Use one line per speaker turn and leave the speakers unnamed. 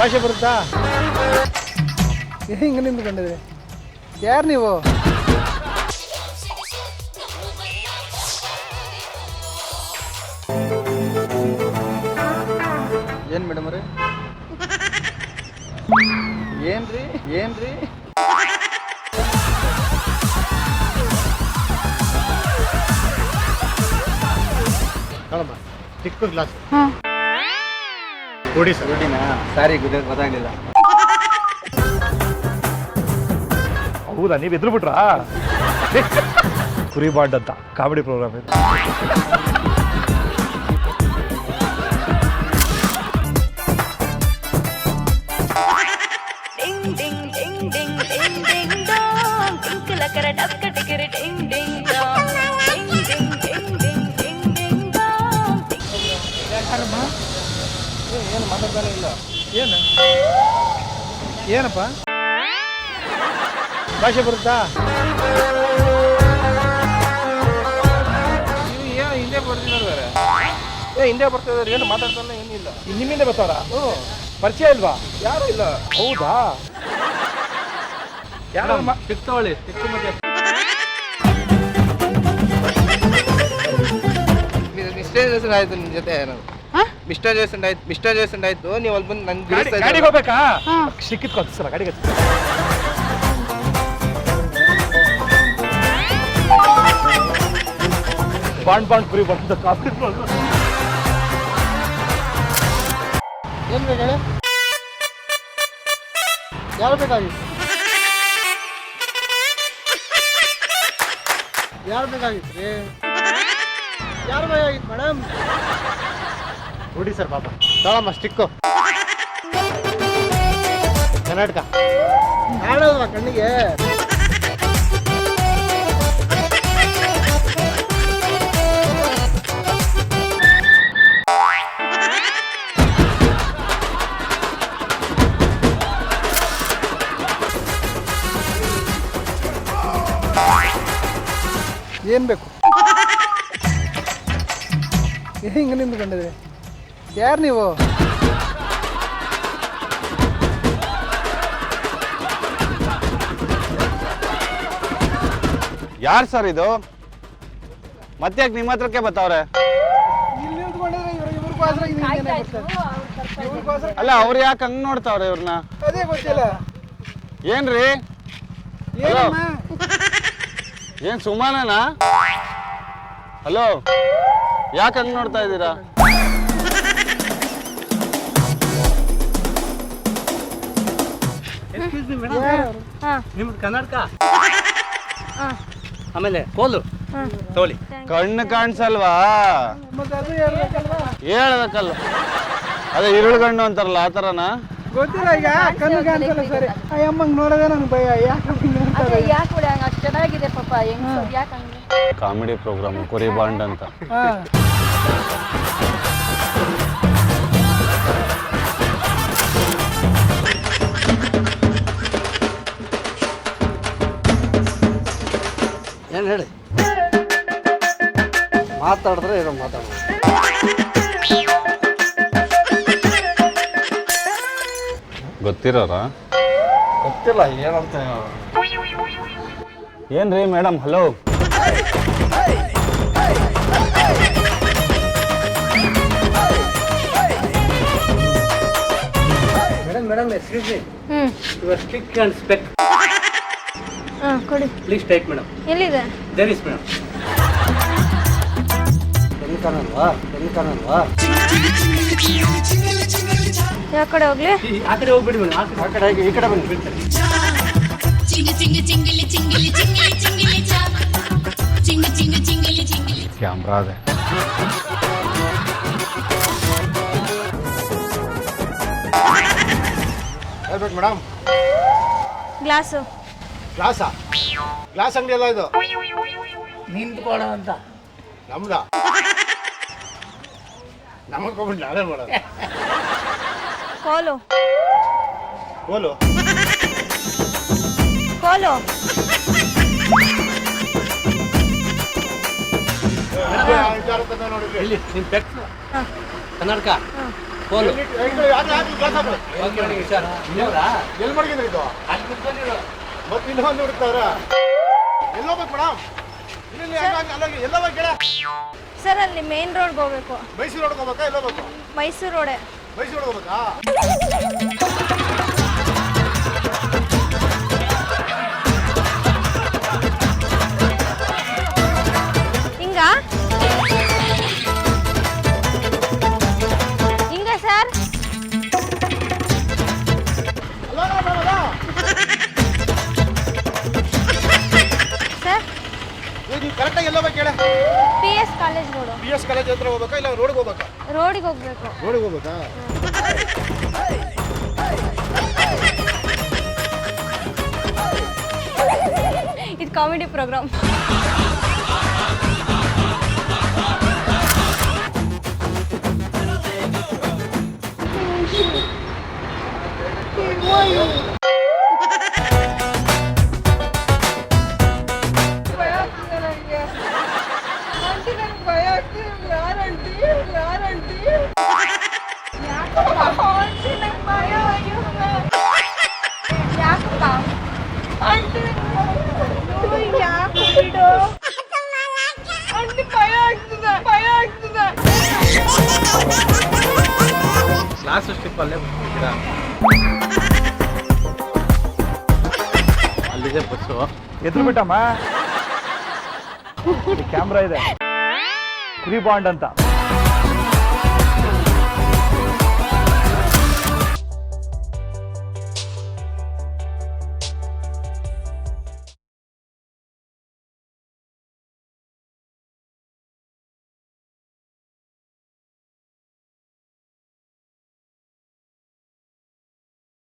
ಭಾಷೆ ಬರುತ್ತಾ? ಹಿಂಗೆ ನಿಂತ್ಕೊಂಡಿದ್ರಿ ಯಾರು ನೀವು?
ಏನು ಮೇಡಮ್ ರೀ ಏನ್ರಿ ಏನ್ರಿ?
ಕಳಮ್ಮ ಚಿಕ್ಕ ಗ್ಲಾಸ್. ಕೊಡಿ ಸರ್
ರೂಢಿನಾ ಸಾರಿ ಗುದ ಗೊತ್ತಾಗ್ಲಿಲ್ಲ.
ಹೌದಾ ನೀವು ಎದ್ರು ಬಿಟ್ರಾ ಕುರಿ ಬಾಂಡ್ ಅಂತ ಕಾಮಿಡಿ ಪ್ರೋಗ್ರಾಮ್ ಇದು.
ಏನು ಮಾತಾಡ್ತಾನೆ ಇಲ್ಲ.
ಏನು? ಏನಪ್ಪ? ಭಾಷೆ ಬರುತ್ತಾ?
ನೀವು ಏನು ಹಿಂದೆ ಬರ್ತಿದ್ದಾರೆ ಏ ಹಿಂದೆ ಬರ್ತಾ ಇದಾರೆ ಏನು ಮಾತಾಡ್ತಾನೆ ಏನಿಲ್ಲ
ನಿಮ್ಮಿಂದ ಬರ್ತಾರ ಪರಿಚಯ ಇಲ್ವಾ?
ಯಾರು ಇಲ್ಲ.
ಹೌದಾ? ಯಾರು
ಚಿಕ್ಕ ತಗೊಳ್ಳಿ ಚಿಕ್ಕ ಮತ್ತೆ ಜೇಸನ್ ಆಯ್ತು ನಿಮ್ ಜೊತೆ ನಾನು ಮಿಸ್ಟರ್ ಜೇಸನ್ ಆಯ್ತು ಮಿಸ್ಟರ್ ಜೇಸನ್ ಆಯ್ತು ನೀವು ಅಲ್ಲಿ ಬಂದು ನನ್
ಗಾಡಿ ಗಾಡಿಗೆ ಹೋಗ್ಬೇಕಾ? ಸಿಕ್ಕಿದ್ ಕಲ್ಸಲ್ಲ ಗಾಡಿಗೆ ಹತ್ತಿ. ಬಾಂಡ್ ಬಾಂಡ್ ಕುರಿ ಬರ್ತದೆ ಕಾಫಿ.
ಏನು ಬೇಕು ಹೇಳಿ? ಯಾರು ಬೇಕಾಗಿತ್ತು? ಯಾರು ಬೇಕಾಗಿತ್ತು ರೀ? ಯಾರು ಬೇಕಾಗಿತ್ತು ಮೇಡಮ್? ಸರ್ ಪಾಪ. ತಗೊಳಮ್ಮ ಸ್ಟಿಕ್ಕು ಕರ್ನಾಟಕ ಕಾಣೋಲ್ವಾ ಕಣ್ಣಿಗೆ? ಏನು ಬೇಕು? ಹಿಂಗೆ ನಿಂತ್ಕೊಂಡಿದ್ರಿ? ಯಾರು ನೀವು?
ಯಾರು ಸರ್ ಇದು? ಮತ್ತ್ಯಾಕೆ ನಿಮ್ಮ ಹತ್ರಕ್ಕೆ
ಗೊತ್ತಲ್ಲ.
ಅಲ್ಲ ಅವ್ರು ಯಾಕೆ ಹಂಗ್ ನೋಡ್ತಾವ್ರೆ ಇವ್ರನ್ನ
ಅದೇ ಗೊತ್ತಿಲ್ಲ.
ಏನ್ರಿ? ಏನ್ ಸುಮಾನನಾ? ಹಲೋ? ಯಾಕೆ ಹಂಗ್ ನೋಡ್ತಾ ಇದ್ದೀರಾ?
ನಿಮ್ದು ಕನ್ನಡಕ ಆಮೇಲೆ ಕೋಲು. ತೋಳಿ
ಕಣ್ಣು ಕಾಣಿಸಲ್ವಾ? ಹೇಳ್ಬೇಕಲ್ಲ ಅದೇ ಇರುಳುಗಣ್ಣು ಅಂತಾರಲ್ಲ ಆ ಥರನಾ
ಗೊತ್ತಿಲ್ಲ ಈಗ ಕಣ್ಣು ಕಾಣಿಸಲ್ಲ ಸರಿ. ಆ ಅಮ್ಮಂಗೆ ನೋಡೋದೇ ನನಗೆ ಭಯ. ಯಾಕೆ
ಯಾಕೆ ಅಷ್ಟು ಚೆನ್ನಾಗಿದೆ ಪಾಪ. ಹೆಂಗ್ ಯಾಕೆ ಹಂಗೆ?
ಕಾಮಿಡಿ ಪ್ರೋಗ್ರಾಮ್ ಕುರಿ ಬಾಂಡ್ ಅಂತ.
ಏನು ಹೇಳಿ? ಮಾತಾಡಿದ್ರೆ ಏನೋ ಮಾತಾಡೋದು
ಗೊತ್ತಿರೋರ?
ಗೊತ್ತಿಲ್ಲ ಏನಂತ
ರೀ madam hello?
Madam madam excuse me
hmm.
Your stick and spec.
ಹಾ ಕೊಡಿ.
ಪ್ಲೀಸ್ ಟೇಕ್ ಮೇಡಮ್
ಎಲ್ಲಿದೆ?
ದೇರ್ ಇಸ್ ಮೇಡಮ್ ಕಾಣಲ್ವಾ ಎಲ್ಲಿ
ಯಾವ ಕಡೆ ಹೋಗ್ಲಿ?
ಆ ಕಡೆ ಹೋಗ್ಬಿಡಿ ಮೇಡಮ್ ಆ ಕಡೆ. ಹಾಗೆ ಈ ಕಡೆ ಬನ್ನಿ. ಬಿಡ್ತಾರೆ
ಚಿಂಗಿ ಚಿಂಗಿಲಿ ಚಿಂಗಿಲಿ ಚಿಂಗಿಲಿ ಚಿಂಗಿಲಿ ಚಿಂಗಿ ಚಿಂಗಿ ಚಿಂಗಿಲಿ ಚಿಂಗಿಲಿ.
ಕ್ಯಾಮ್ರಾ ಅದೇ.
ಹೇಳ್ಬೇಕು ಮೇಡಮ್
ಗ್ಲಾಸು.
ಗ್ಲಾಸಾ. ಗ್ಲಾಸ್ ಅಂಗಡಿ ಅಲ್ಲ ಇದು.
ನಿಂತ್ಕೊಳ್ಳೋ ಅಂತ.
ನಮ್ದ. ನಮಗೆ ಹೋಗ್ಬಿಟ್ಟು ನಾವೇ ಮಾಡೋದು.
ಕೋಲು.
ಕೋಲು.
ಕೋಲು.
ಎಲ್ಲಿ ನಿಮ್ಮ
ಹಾ.
ಕನ್ನಡಕ?
ಕೋಲು.
ಎಲ್ಲಿ ಮಡಗಿದ್ರಿ ಇದು? ಮತ್ತೆ ಇನ್ನೊಂದು ಹುಡುಕ್ತಾರ ಎಲ್ಲೋಗ್ಬೇಕು ಮೇಡಮ್ ಇಲ್ಲಿ ಅಲ್ಲೋಗಿ ಎಲ್ಲೋಗ್ಬೇಕು ಕೇಳ.
ಸರ್ ಅಲ್ಲಿ ಮೇನ್ ರೋಡ್ಗೆ ಹೋಗ್ಬೇಕು.
ಮೈಸೂರು ರೋಡ್ಗೆ ಹೋಗ್ಬೇಕಾ ಬೇಕು
ಮೈಸೂರು ರೋಡೆ.
ಮೈಸೂರು ಹೋಗ್ಬೇಕಾ? ಕರೆಕ್ಟಾಗಿ ಎಲ್ಲೋಗ್ಬೇಕು ಕೇಳ
P S college road
B S college ಹತ್ರ ಹೋಗ್ಬೇಕಾ ಇಲ್ಲ ರೋಡ್ಗೆ ಹೋಗ್ಬೇಕಾ?
ರೋಡಿಗೆ ಹೋಗ್ಬೇಕು.
ರೋಡಿಗೆ ಹೋಗ್ಬೇಕಾ?
ಇದು ಕಾಮಿಡಿ ಪ್ರೋಗ್ರಾಮ್
ಲಾಸ್ಟ್ ಸ್ಟಿಪ್ ಅಲ್ಲೇ ಬಿಟ್ಬಿಡ್ತೀರಾ ಅಲ್ಲಿದೆ ಬಸ್ಸು
ಎದ್ರು ಬಿಟ್ಟಮ್ಮ. ಕ್ಯಾಮ್ರಾ ಇದೆ. ಕುರಿ ಬಾಂಡ್ ಅಂತ.